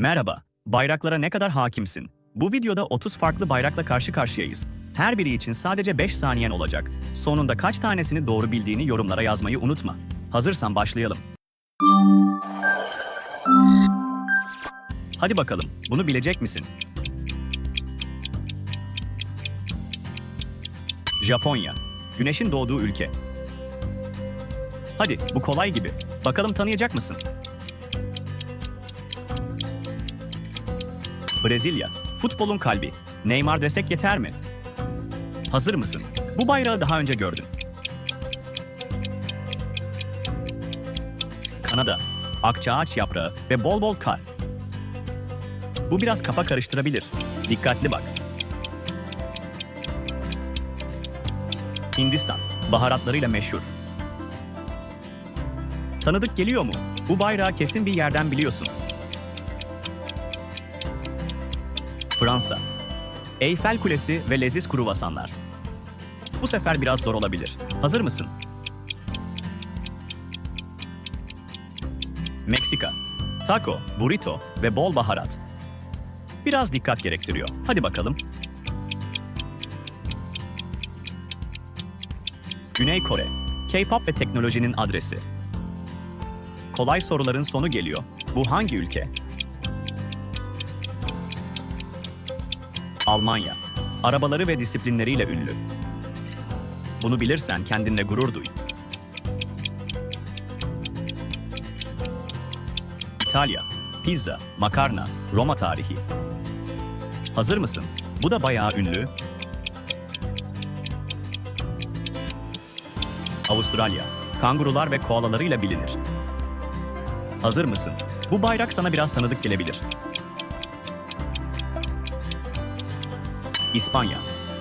Merhaba, bayraklara ne kadar hakimsin? Bu videoda 30 farklı bayrakla karşı karşıyayız. Her biri için sadece 5 saniyen olacak. Sonunda kaç tanesini doğru bildiğini yorumlara yazmayı unutma. Hazırsan başlayalım. Hadi bakalım, bunu bilecek misin? Japonya, güneşin doğduğu ülke. Hadi, bu kolay gibi. Bakalım tanıyacak mısın? Brezilya, futbolun kalbi. Neymar desek yeter mi? Hazır mısın? Bu bayrağı daha önce gördün. Kanada, akçaağaç yaprağı ve bol bol kar. Bu biraz kafa karıştırabilir. Dikkatli bak. Hindistan, baharatlarıyla meşhur. Tanıdık geliyor mu? Bu bayrağı kesin bir yerden biliyorsun. Fransa. Eyfel Kulesi ve leziz kruvasanlar. Bu sefer biraz zor olabilir. Hazır mısın? Meksika. Taco, burrito ve bol baharat. Biraz dikkat gerektiriyor. Hadi bakalım. Güney Kore. K-pop ve teknolojinin adresi. Kolay soruların sonu geliyor. Bu hangi ülke? Almanya. Arabaları ve disiplinleriyle ünlü. Bunu bilirsen kendinle gurur duy. İtalya. Pizza, makarna, Roma tarihi. Hazır mısın? Bu da bayağı ünlü. Avustralya. Kangurular ve koalalarıyla bilinir. Hazır mısın? Bu bayrak sana biraz tanıdık gelebilir. İspanya,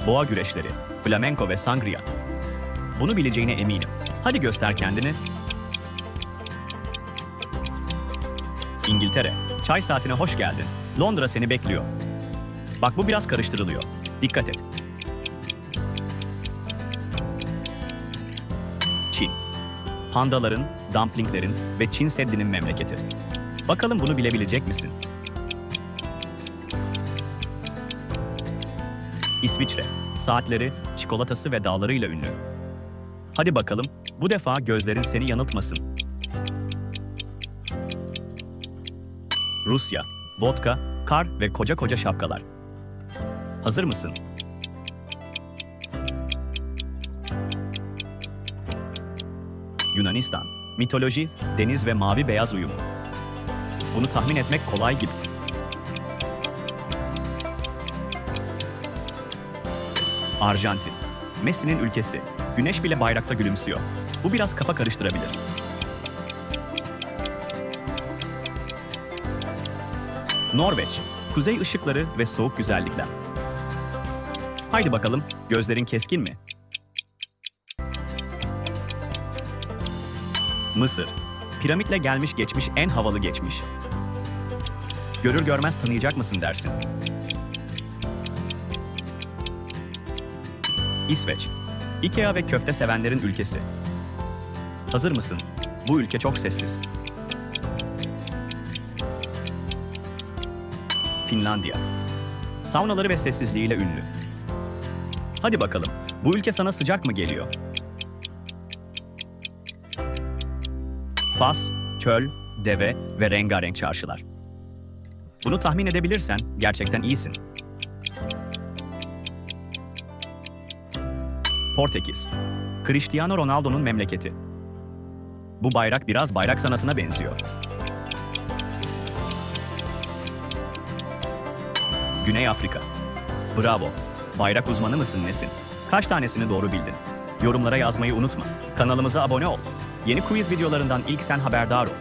boğa güreşleri, flamenco ve sangria. Bunu bileceğine eminim. Hadi göster kendini. İngiltere, çay saatine hoş geldin. Londra seni bekliyor. Bak bu biraz karıştırılıyor. Dikkat et. Çin, pandaların, dumplinglerin ve Çin Seddi'nin memleketi. Bakalım bunu bilebilecek misin? İsviçre, saatleri, çikolatası ve dağlarıyla ünlü. Hadi bakalım, bu defa gözlerin seni yanıltmasın. Rusya, vodka, kar ve koca koca şapkalar. Hazır mısın? Yunanistan, mitoloji, deniz ve mavi beyaz uyumu. Bunu tahmin etmek kolay gibi. Arjantin. Messi'nin ülkesi. Güneş bile bayrakta gülümsüyor. Bu biraz kafa karıştırabilir. Norveç. Kuzey ışıkları ve soğuk güzellikler. Haydi bakalım, gözlerin keskin mi? Mısır. Piramitle gelmiş geçmiş en havalı geçmiş. Görür görmez tanıyacak mısın dersin. İsveç. Ikea ve köfte sevenlerin ülkesi. Hazır mısın? Bu ülke çok sessiz. Finlandiya. Saunaları ve sessizliğiyle ünlü. Hadi bakalım, bu ülke sana sıcak mı geliyor? Fas, çöl, deve ve rengarenk çarşılar. Bunu tahmin edebilirsen gerçekten iyisin. Portekiz. Cristiano Ronaldo'nun memleketi. Bu bayrak biraz bayrak sanatına benziyor. Güney Afrika. Bravo. Bayrak uzmanı mısın nesin? Kaç tanesini doğru bildin? Yorumlara yazmayı unutma. Kanalımıza abone ol. Yeni quiz videolarından ilk sen haberdar ol.